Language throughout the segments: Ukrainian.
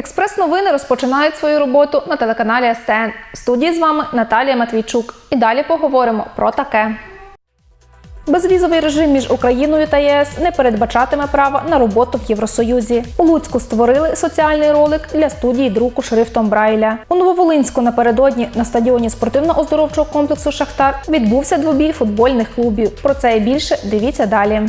Експрес-новини розпочинають свою роботу на телеканалі СТН. В студії з вами Наталія Матвійчук. І далі поговоримо про таке. Безвізовий режим між Україною та ЄС не передбачатиме права на роботу в Євросоюзі. У Луцьку створили соціальний ролик для студії друку шрифтом Брайля. У Нововолинську напередодні на стадіоні спортивно-оздоровчого комплексу Шахтар відбувся двобій футбольних клубів. Про це і більше дивіться далі.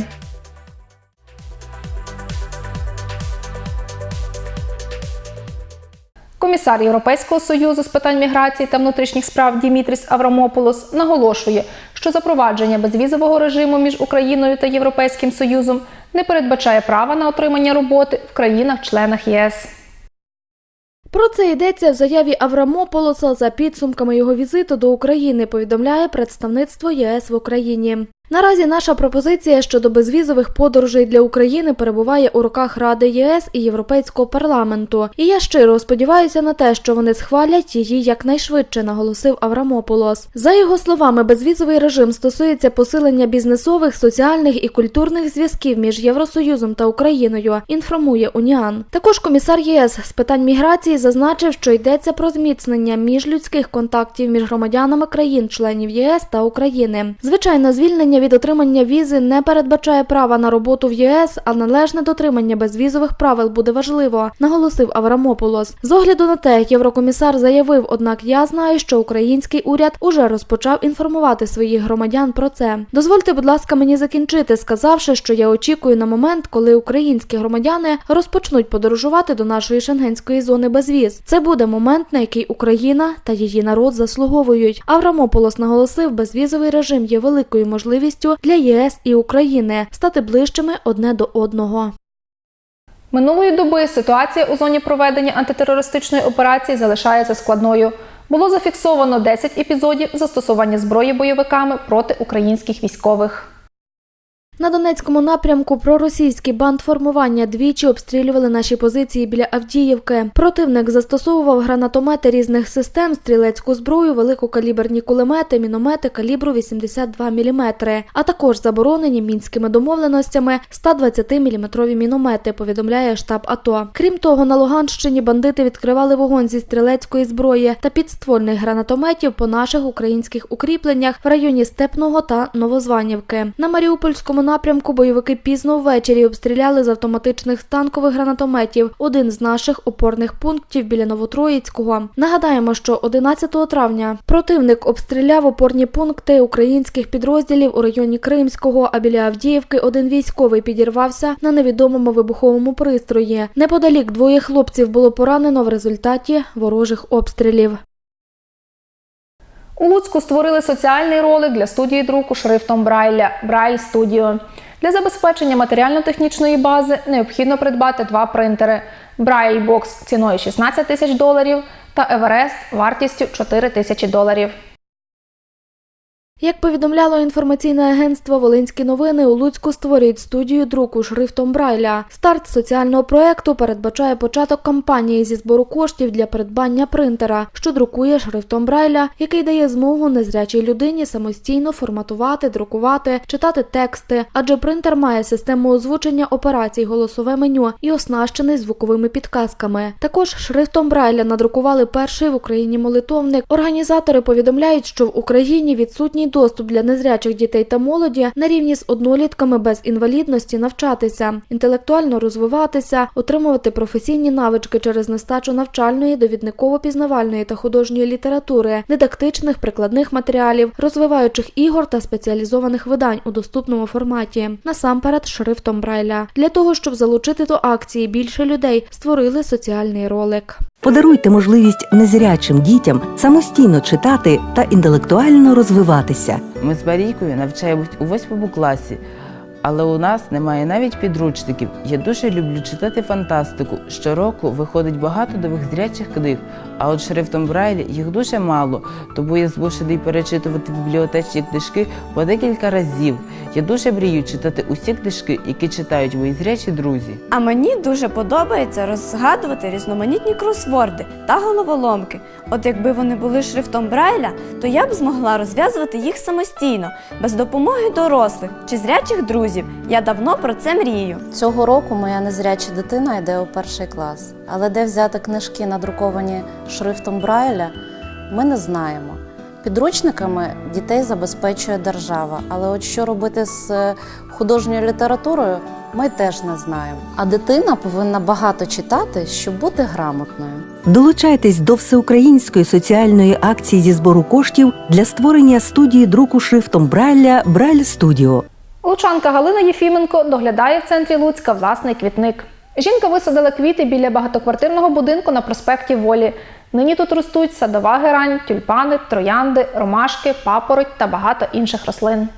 Комісар Європейського союзу з питань міграції та внутрішніх справ Дімітріс Аврамополос наголошує, що запровадження безвізового режиму між Україною та Європейським Союзом не передбачає права на отримання роботи в країнах-членах ЄС. Про це йдеться в заяві Аврамополоса за підсумками його візиту до України, повідомляє представництво ЄС в Україні. Наразі наша пропозиція щодо безвізових подорожей для України перебуває у руках Ради ЄС і Європейського парламенту. І я щиро сподіваюся на те, що вони схвалять її якнайшвидше, наголосив Аврамополос. За його словами, безвізовий режим стосується посилення бізнесових, соціальних і культурних зв'язків між Євросоюзом та Україною. Інформує Уніан. Також комісар ЄС з питань міграції зазначив, що йдеться про зміцнення міжлюдських контактів між громадянами країн-членів єС та України. Звичайно, звільнення від отримання візи не передбачає права на роботу в ЄС, а належне дотримання безвізових правил буде важливо, наголосив Аврамополос. З огляду на те, єврокомісар заявив, однак я знаю, що український уряд уже розпочав інформувати своїх громадян про це. Дозвольте, будь ласка, мені закінчити, сказавши, що я очікую на момент, коли українські громадяни розпочнуть подорожувати до нашої шенгенської зони без віз. Це буде момент, на який Україна та її народ заслуговують. Аврамополос наголосив, безвізовий режим є великою можливістю для ЄС і України стати ближчими одне до одного. Минулої доби ситуація у зоні проведення антитерористичної операції залишається складною. Було зафіксовано 10 епізодів застосування зброї бойовиками проти українських військових. На Донецькому напрямку проросійські бандформування двічі обстрілювали наші позиції біля Авдіївки. Противник застосовував гранатомети різних систем, стрілецьку зброю, великокаліберні кулемети, міномети калібру 82 мм, а також заборонені мінськими домовленостями 120-мм міномети, повідомляє штаб АТО. Крім того, на Луганщині бандити відкривали вогонь зі стрілецької зброї та підствольних гранатометів по наших українських укріпленнях в районі Степного та Новозванівки. На Маріупольському напрямку бойовики пізно ввечері обстріляли з автоматичних танкових гранатометів один з наших опорних пунктів біля Новотроїцького. Нагадаємо, що 11 травня противник обстріляв опорні пункти українських підрозділів у районі Кримського, а біля Авдіївки один військовий підірвався на невідомому вибуховому пристрої. Неподалік двоє хлопців було поранено в результаті ворожих обстрілів. У Луцьку створили соціальний ролик для студії друку шрифтом Брайля Брайль Студіо. Для забезпечення матеріально-технічної бази необхідно придбати два принтери: Брайль Бокс ціною 16 тисяч доларів та Еверест вартістю 4 тисячі доларів. Як повідомляло інформаційне агентство Волинські новини, у Луцьку створюють студію друку шрифтом Брайля. Старт соціального проекту передбачає початок кампанії зі збору коштів для придбання принтера, що друкує шрифтом Брайля, який дає змогу незрячій людині самостійно форматувати, друкувати, читати тексти, адже принтер має систему озвучення операцій, голосове меню і оснащений звуковими підказками. Також шрифтом Брайля надрукували перший в Україні молитовник. Організатори повідомляють, що в Україні відсутній доступ для незрячих дітей та молоді на рівні з однолітками без інвалідності навчатися, інтелектуально розвиватися, отримувати професійні навички через нестачу навчальної, довідниково-пізнавальної та художньої літератури, дидактичних прикладних матеріалів, розвиваючих ігор та спеціалізованих видань у доступному форматі, насамперед шрифтом Брайля. Для того щоб залучити до акції більше людей, створили соціальний ролик. Подаруйте можливість незрячим дітям самостійно читати та інтелектуально розвиватися. Ми з Марійкою навчаємось у восьмому класі, але у нас немає навіть підручників. Я дуже люблю читати фантастику. Щороку виходить багато нових зрячих книг, а от шрифтом Брайлі їх дуже мало, тому я змушений перечитувати бібліотечні книжки по декілька разів. Я дуже мрію читати усі книжки, які читають мої зрячі друзі. А мені дуже подобається розгадувати різноманітні кросворди та головоломки. От якби вони були шрифтом Брайля, то я б змогла розв'язувати їх самостійно, без допомоги дорослих чи зрячих друзів. Друзів. Я давно про це мрію. Цього року моя незряча дитина йде у перший клас, але де взяти книжки, надруковані шрифтом Брайля, ми не знаємо. Підручниками дітей забезпечує держава, але от що робити з е, художньою літературою, ми теж не знаємо. А дитина повинна багато читати, щоб бути грамотною. Долучайтесь до всеукраїнської соціальної акції зі збору коштів для створення студії друку шрифтом Брайля Брайль Студіо. Лучанка Галина Єфіменко доглядає в центрі Луцька власний квітник. Жінка висадила квіти біля багатоквартирного будинку на проспекті Волі. Нині тут ростуть садова герань, тюльпани, троянди, ромашки, папороть та багато інших рослин.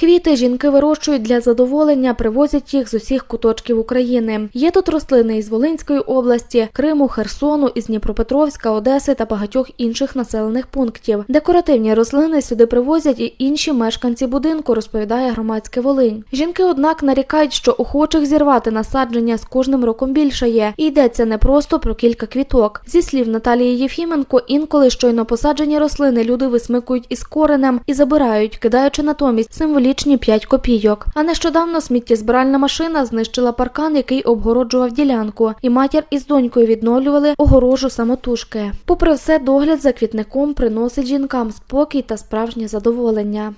Квіти жінки вирощують для задоволення, привозять їх з усіх куточків України. Є тут рослини із Волинської області, Криму, Херсону, із Дніпропетровська, Одеси та багатьох інших населених пунктів. Декоративні рослини сюди привозять і інші мешканці будинку, розповідає громадське Волинь. Жінки, однак, нарікають, що охочих зірвати насадження з кожним роком більше є. І йдеться не просто про кілька квіток. Зі слів Наталії Єфіменко, інколи щойно посаджені рослини люди висмикують із коренем і забирають, кидаючи натомість символічні 5 копійок. А нещодавно сміттєзбиральна машина знищила паркан, який обгороджував ділянку, і матір із донькою відновлювали огорожу самотужки. Попри все, догляд за квітником приносить жінкам спокій та справжнє задоволення.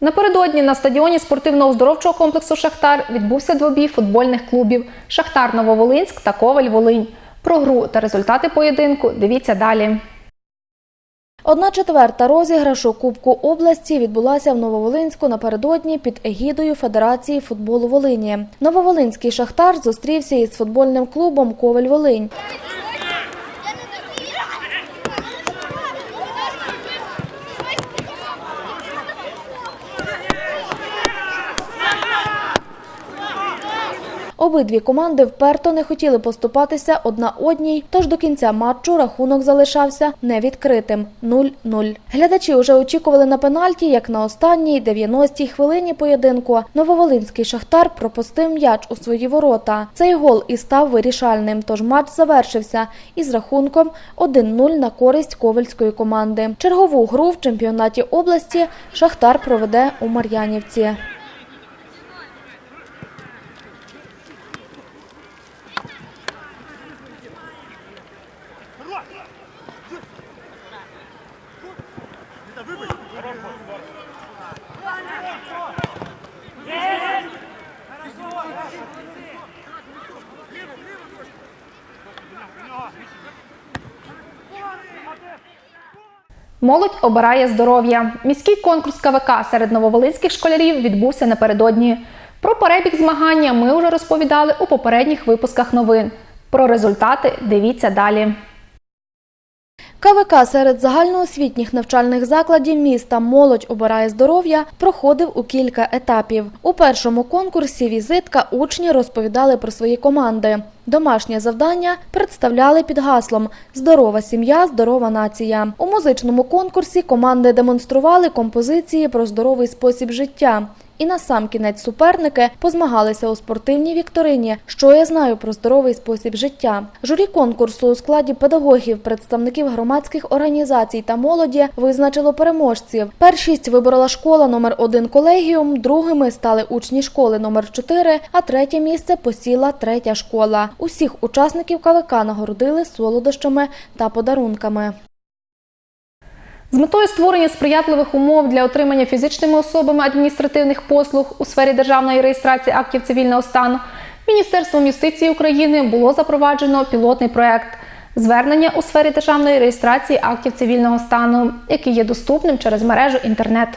Напередодні на стадіоні спортивно-оздоровчого комплексу Шахтар відбувся двобій футбольних клубів Шахтар Нововолинськ та Коваль Волинь. Про гру та результати поєдинку дивіться далі. Одна четверта розіграшу Кубку області відбулася в Нововолинську напередодні під егідою Федерації футболу Волині. Нововолинський шахтар зустрівся із футбольним клубом Коваль Волинь. Обидві команди вперто не хотіли поступатися одна одній, тож до кінця матчу рахунок залишався невідкритим 0-0. Глядачі вже очікували на пенальті, як на останній 90-й хвилині поєдинку Нововолинський шахтар пропустив м'яч у свої ворота. Цей гол і став вирішальним, тож матч завершився із рахунком 1-0 на користь ковальської команди. Чергову гру в чемпіонаті області Шахтар проведе у Мар'янівці. Молодь обирає здоров'я. Міський конкурс КВК серед нововолинських школярів відбувся напередодні. Про перебіг змагання ми вже розповідали у попередніх випусках новин. Про результати дивіться далі. КВК серед загальноосвітніх навчальних закладів міста Молодь обирає здоров'я проходив у кілька етапів. У першому конкурсі візитка учні розповідали про свої команди. Домашнє завдання представляли під гаслом Здорова сім'я, здорова нація. У музичному конкурсі команди демонстрували композиції про здоровий спосіб життя. І насамкінець суперники позмагалися у спортивній вікторині, що я знаю про здоровий спосіб життя. Журі конкурсу у складі педагогів, представників громадських організацій та молоді визначило переможців. Першість виборола школа номер 1 колегіум, другими стали учні школи номер 4, а третє місце посіла третя школа. Усіх учасників КВК нагородили солодощами та подарунками. З метою створення сприятливих умов для отримання фізичними особами адміністративних послуг у сфері державної реєстрації актів цивільного стану Міністерством юстиції України було запроваджено пілотний проект звернення у сфері державної реєстрації актів цивільного стану, який є доступним через мережу інтернет.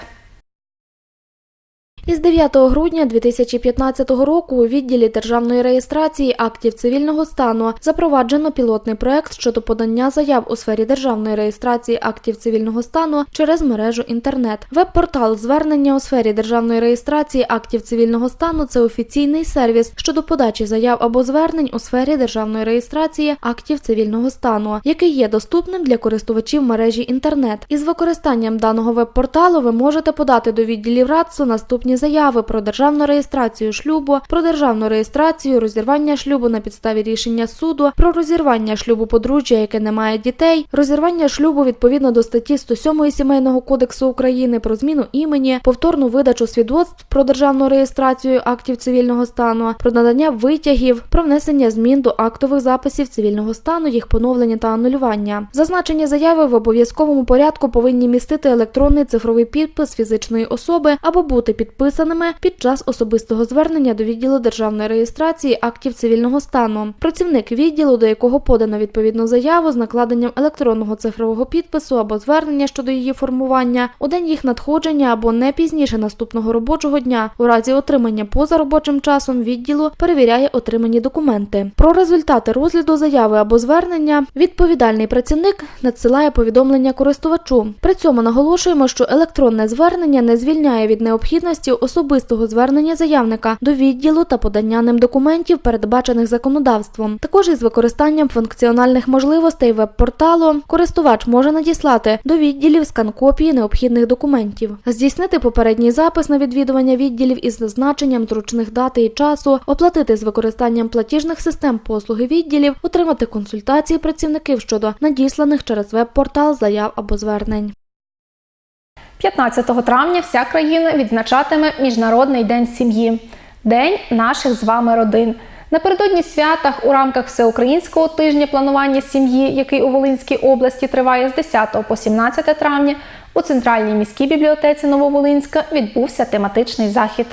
Із 9 грудня 2015 року у відділі державної реєстрації актів цивільного стану запроваджено пілотний проект щодо подання заяв у сфері державної реєстрації актів цивільного стану через мережу інтернет. Веб-портал звернення у сфері державної реєстрації актів цивільного стану це офіційний сервіс щодо подачі заяв або звернень у сфері державної реєстрації актів цивільного стану, який є доступним для користувачів мережі інтернет. Із використанням даного веб-порталу ви можете подати до відділів РАЦУ наступні відповідні заяви про державну реєстрацію шлюбу, про державну реєстрацію, розірвання шлюбу на підставі рішення суду, про розірвання шлюбу подружжя, яке не має дітей, розірвання шлюбу відповідно до статті 107 Сімейного кодексу України про зміну імені, повторну видачу свідоцтв про державну реєстрацію актів цивільного стану, про надання витягів, про внесення змін до актових записів цивільного стану, їх поновлення та анулювання. Зазначені заяви в обов'язковому порядку повинні містити електронний цифровий підпис фізичної особи або бути підписаними під час особистого звернення до відділу державної реєстрації актів цивільного стану. Працівник відділу, до якого подано відповідну заяву з накладенням електронного цифрового підпису або звернення щодо її формування у день їх надходження або не пізніше наступного робочого дня у разі отримання поза робочим часом відділу перевіряє отримані документи. Про результати розгляду заяви або звернення відповідальний працівник надсилає повідомлення користувачу. При цьому наголошуємо, що електронне звернення не звільняє від необхідності особистого звернення заявника до відділу та подання ним документів, передбачених законодавством. Також із використанням функціональних можливостей веб-порталу користувач може надіслати до відділів скан копії необхідних документів, здійснити попередній запис на відвідування відділів із зазначенням зручних дати і часу, оплатити з використанням платіжних систем послуги відділів, отримати консультації працівників щодо надісланих через веб-портал заяв або звернень. 15 травня вся країна відзначатиме Міжнародний день сім'ї, день наших з вами родин. Напередодні святах у рамках всеукраїнського тижня планування сім'ї, який у Волинській області триває з 10 по 17 травня, у центральній міській бібліотеці Нововолинська відбувся тематичний захід.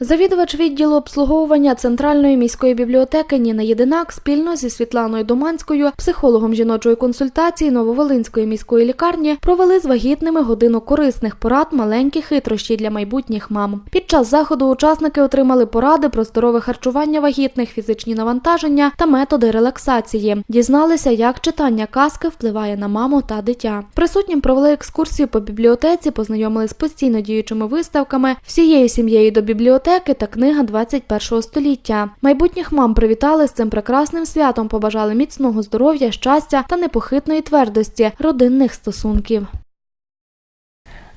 Завідувач відділу обслуговування центральної міської бібліотеки Ніна Єдинак спільно зі Світланою Доманською, психологом жіночої консультації Нововолинської міської лікарні, провели з вагітними годину корисних порад маленькі хитрощі для майбутніх мам. Під час заходу учасники отримали поради про здорове харчування вагітних, фізичні навантаження та методи релаксації. Дізналися, як читання казки впливає на маму та дитя. Присутнім провели екскурсію по бібліотеці, познайомились з постійно діючими виставками всією сім'єю до бібліотеки та книга 21 століття. Майбутніх мам привітали з цим прекрасним святом, побажали міцного здоров'я, щастя та непохитної твердості родинних стосунків.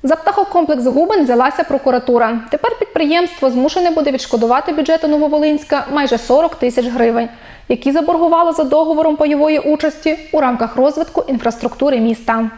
За птахокомплекс Губин взялася прокуратура. Тепер підприємство змушене буде відшкодувати бюджету Нововолинська майже 40 тисяч гривень, які заборгувало за договором пайової участі у рамках розвитку інфраструктури міста.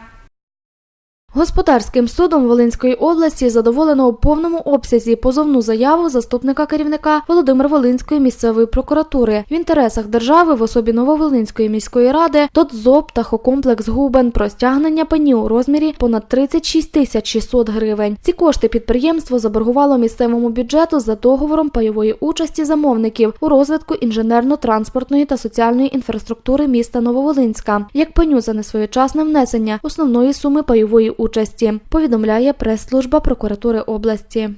Господарським судом Волинської області задоволено у повному обсязі позовну заяву заступника керівника Володимир Волинської місцевої прокуратури в інтересах держави в особі Нововолинської міської ради «Дотзоб» та «Хокомплекс Губен» про стягнення пені у розмірі понад 36 тисяч 600 гривень. Ці кошти підприємство заборгувало місцевому бюджету за договором пайової участі замовників у розвитку інженерно-транспортної та соціальної інфраструктури міста Нововолинська, як пеню за несвоєчасне внесення основної суми пайової участі, повідомляє прес-служба прокуратури області.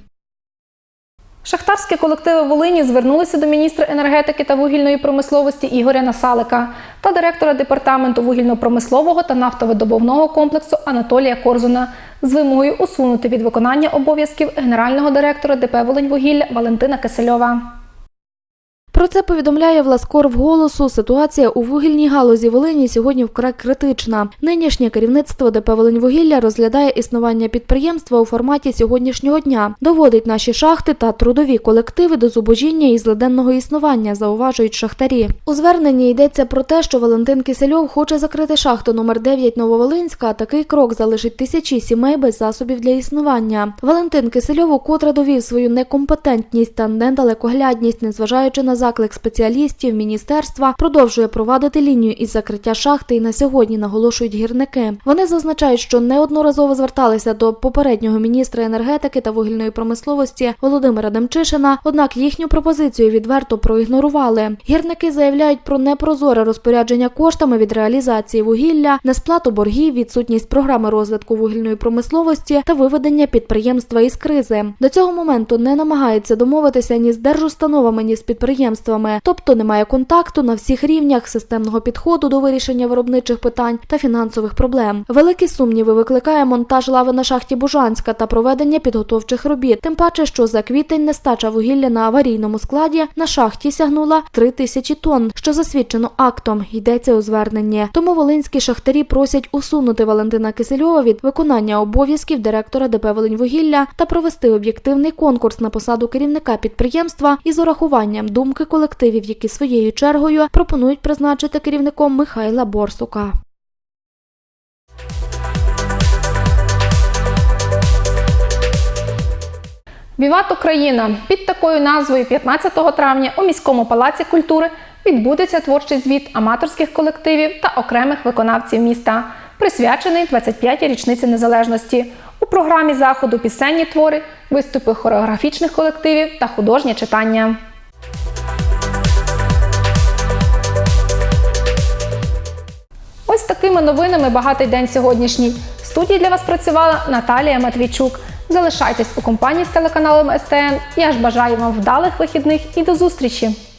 Шахтарські колективи Волині звернулися до міністра енергетики та вугільної промисловості Ігоря Насалика та директора департаменту вугільно-промислового та нафтовидобувного комплексу Анатолія Корзуна з вимогою усунути від виконання обов'язків генерального директора ДП «Волиньвугілля» Валентина Кисельова. Про це повідомляє Власкор в голосу. Ситуація у вугільній галузі Волині сьогодні вкрай критична. Нинішнє керівництво ДП «Волиньвугілля» розглядає існування підприємства у форматі сьогоднішнього дня, доводить наші шахти та трудові колективи до зубожіння і злиденного існування, зауважують шахтарі. У зверненні йдеться про те, що Валентин Кисельов хоче закрити шахту номер 9 Нововолинська. Такий крок залишить тисячі сімей без засобів для існування. Валентин Кисельов укотре довів свою некомпетентність та недалекоглядність, незважаючи на заклик спеціалістів міністерства, продовжує провадити лінію із закриття шахти і на сьогодні наголошують гірники. Вони зазначають, що неодноразово зверталися до попереднього міністра енергетики та вугільної промисловості Володимира Демчишина, однак їхню пропозицію відверто проігнорували. Гірники заявляють про непрозоре розпорядження коштами від реалізації вугілля, несплату боргів, відсутність програми розвитку вугільної промисловості та виведення підприємства із кризи. До цього моменту не намагається домовитися ні з держустановами, ні з підприємствами. Підприємствами, тобто немає контакту на всіх рівнях системного підходу до вирішення виробничих питань та фінансових проблем. Великі сумніви викликає монтаж лави на шахті Бужанська та проведення підготовчих робіт. Тим паче, що за квітень нестача вугілля на аварійному складі на шахті сягнула 3 тисячі тонн, що засвідчено актом. Йдеться у зверненні. Тому волинські шахтарі просять усунути Валентина Кисельова від виконання обов'язків директора ДП «Волиньвугілля» та провести об'єктивний конкурс на посаду керівника підприємства із урахуванням думки колективів, які своєю чергою пропонують призначити керівником Михайла Борсука. Віват Україна під такою назвою 15 травня у міському палаці культури відбудеться творчий звіт аматорських колективів та окремих виконавців міста, присвячений 25-й річниці незалежності. У програмі заходу пісенні твори, виступи хореографічних колективів та художнє читання. Ось такими новинами багатий день сьогоднішній. В студії для вас працювала Наталія Матвійчук. Залишайтесь у компанії з телеканалом СТН. Я ж бажаю вам вдалих вихідних і до зустрічі!